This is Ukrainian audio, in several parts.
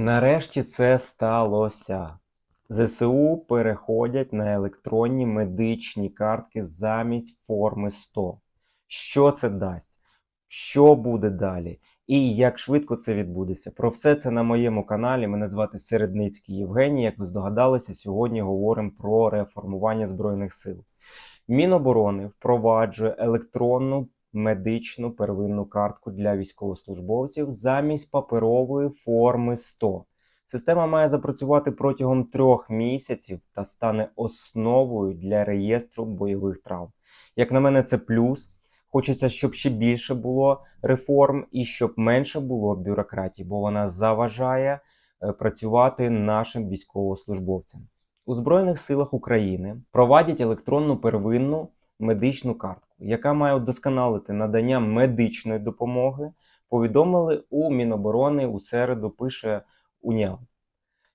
Нарешті це сталося. ЗСУ переходять на електронні медичні картки замість форми 100. Що це дасть? Що буде далі? І як швидко це відбудеться? Про все це на моєму каналі. Мене звати Середницький Євгеній. Як ви здогадалися, сьогодні говоримо про реформування Збройних сил. Міноборони впроваджує електронну медичну первинну картку для військовослужбовців замість паперової форми 100. Система має запрацювати протягом трьох місяців та стане основою для реєстру бойових травм. Як на мене, це плюс. Хочеться, щоб ще більше було реформ і щоб менше було бюрократії, бо вона заважає е, працювати нашим військовослужбовцям. У Збройних силах України проводять електронну первинну медичну картку, яка має удосконалити надання медичної допомоги. Повідомили у Міноборони у середу. Пише УНЯВ.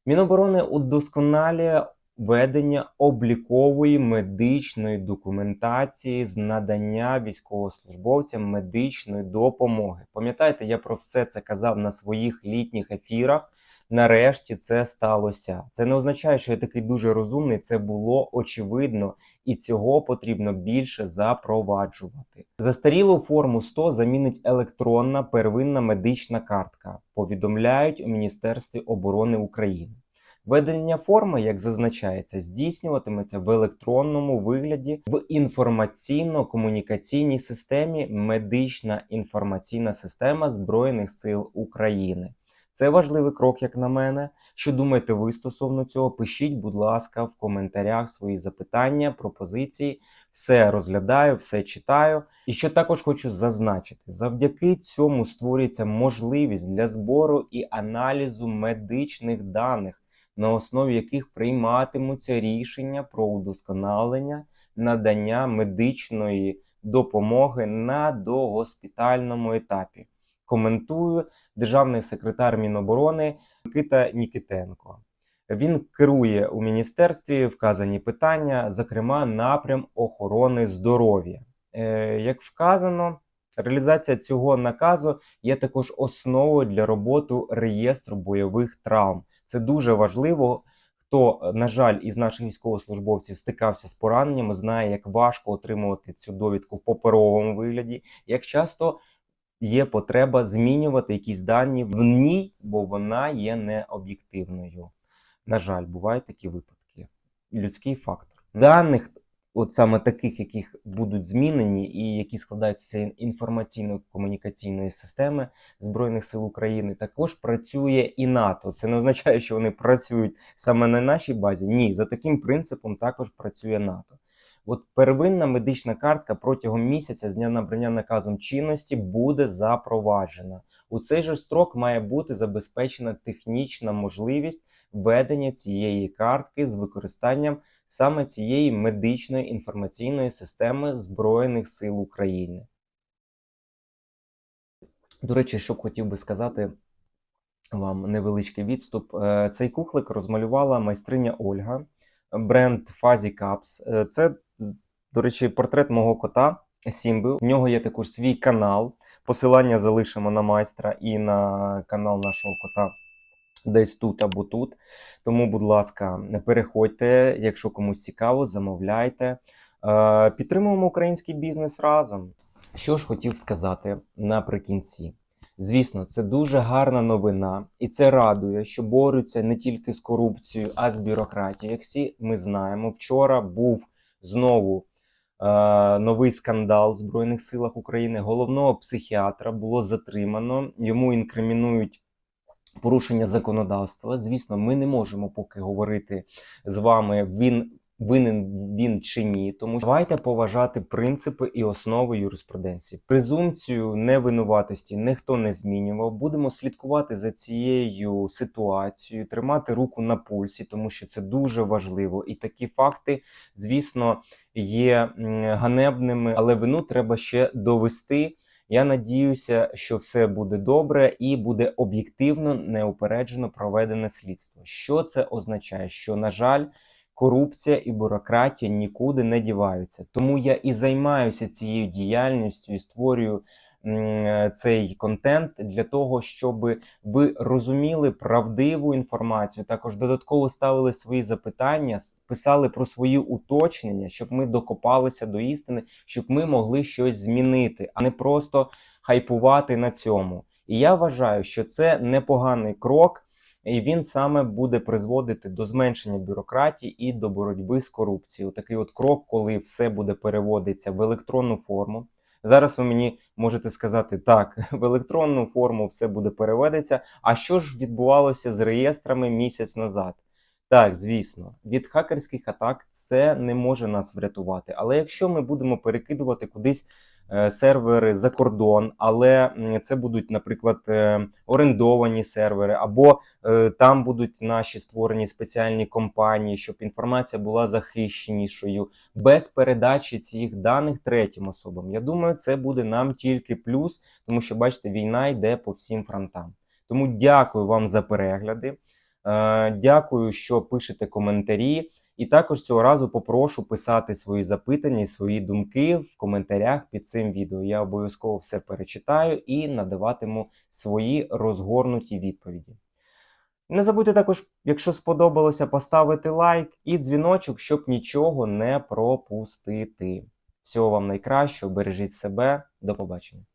Міноборони удосконалює ведення облікової медичної документації з надання військовослужбовцям медичної допомоги. Пам'ятаєте, я про все це казав на своїх літніх ефірах. Нарешті це сталося. Це не означає, що я такий дуже розумний. Це було очевидно, і цього потрібно більше запроваджувати. Застарілу форму 100 замінить електронна первинна медична картка. Повідомляють у Міністерстві оборони України. Ведення форми, як зазначається, здійснюватиметься в електронному вигляді в інформаційно-комунікаційній системі Медична інформаційна система Збройних сил України. Це важливий крок, як на мене. Що думаєте ви стосовно цього? Пишіть, будь ласка, в коментарях свої запитання, пропозиції. Все розглядаю, все читаю. І що також хочу зазначити: завдяки цьому створюється можливість для збору і аналізу медичних даних, на основі яких прийматимуться рішення про удосконалення надання медичної допомоги на догоспітальному етапі. Коментую державний секретар Міноборони Микита Нікітенко. Він керує у міністерстві вказані питання, зокрема напрям охорони здоров'я. Е, як вказано, реалізація цього наказу є також основою для роботи реєстру бойових травм. Це дуже важливо. Хто, на жаль, із наших військовослужбовців стикався з пораненнями, знає, як важко отримувати цю довідку в паперовому вигляді, як часто є потреба змінювати якісь дані в ній, бо вона є необ'єктивною. На жаль, бувають такі випадки. Людський фактор. Даних, от саме таких, яких будуть змінені, і які складаються інформаційно-комунікаційної системи Збройних сил України, також працює і НАТО. Це не означає, що вони працюють саме на нашій базі. Ні, за таким принципом також працює НАТО. От первинна медична картка протягом місяця з дня набрання наказом чинності буде запроваджена. У цей же строк має бути забезпечена технічна можливість ведення цієї картки з використанням саме цієї медичної інформаційної системи Збройних сил України. До речі, що б хотів би сказати вам невеличкий відступ. Е, Цей кухлик розмалювала майстриня Ольга, бренд Fuzzy Cups. Е, Це, до речі, портрет мого кота Сімби. У нього є також свій канал. Посилання залишимо на майстра і на канал нашого кота десь тут або тут. Тому, будь ласка, переходьте, якщо комусь цікаво, замовляйте. Е, Підтримуємо український бізнес разом. Що ж хотів сказати наприкінці. Звісно, це дуже гарна новина, і це радує, що борються не тільки з корупцією, а з бюрократією. Як всі ми знаємо, вчора був знову е, новий скандал в Збройних силах України. Головного психіатра було затримано, йому інкримінують порушення законодавства. Звісно, ми не можемо поки говорити з вами. Він винен він чи ні. Тому давайте поважати принципи і основи юриспруденції. Презумпцію невинуватості ніхто не змінював. Будемо слідкувати за цією ситуацією, тримати руку на пульсі, тому що це дуже важливо. І такі факти, звісно, є ганебними, але вину треба ще довести. Я надіюся, що все буде добре і буде об'єктивно неупереджено проведене слідство. Що це означає? Що, на жаль, корупція і бюрократія нікуди не діваються. Тому я і займаюся цією діяльністю і створюю цей контент для того, щоб ви розуміли правдиву інформацію. Також додатково ставили свої запитання, писали про свої уточнення, щоб ми докопалися до істини, щоб ми могли щось змінити, а не просто хайпувати на цьому. І я вважаю, що це непоганий крок. І він саме буде призводити до зменшення бюрократії і до боротьби з корупцією. Такий от крок, коли все буде переводитися в електронну форму. Зараз ви мені можете сказати, так, в електронну форму все буде переведеться. А що ж відбувалося з реєстрами місяць назад? Так, звісно, від хакерських атак це не може нас врятувати. Але якщо ми будемо перекидувати кудись сервери за кордон, але це будуть, наприклад, е, орендовані сервери, або е, там будуть наші створені спеціальні компанії, щоб інформація була захищенішою, без передачі цих даних третім особам. Я думаю, це буде нам тільки плюс, тому що бачите, війна йде по всім фронтам. Тому дякую вам за перегляди. Е, Дякую, що пишете коментарі. І також цього разу попрошу писати свої запитання і свої думки в коментарях під цим відео. Я обов'язково все перечитаю і надаватиму свої розгорнуті відповіді. Не забудьте також, якщо сподобалося, поставити лайк і дзвіночок, щоб нічого не пропустити. Всього вам найкращого, бережіть себе, до побачення.